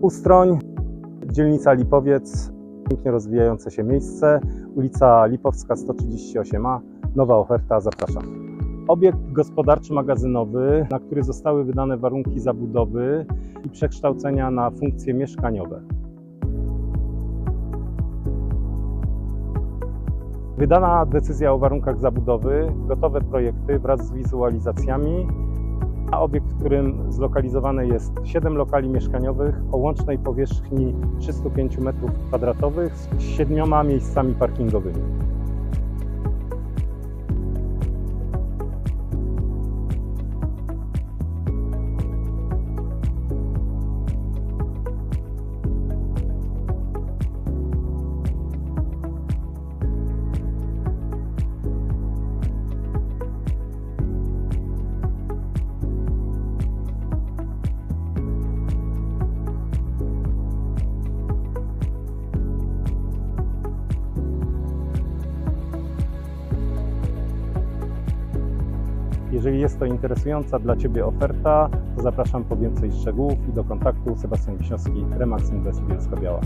Ustroń, dzielnica Lipowiec, pięknie rozwijające się miejsce, ulica Lipowska 138a, nowa oferta, zapraszam. Obiekt gospodarczy-magazynowy, na który zostały wydane warunki zabudowy i przekształcenia na funkcje mieszkaniowe. Wydana decyzja o warunkach zabudowy, gotowe projekty wraz z wizualizacjami, a obiekt, w którym zlokalizowane jest 7 lokali mieszkaniowych o łącznej powierzchni 305 m2 z 7 miejscami parkingowymi. Jeżeli jest to interesująca dla Ciebie oferta, to zapraszam po więcej szczegółów i do kontaktu Sebastian Wiśniowski, Remax Invest Bielsko-Biała.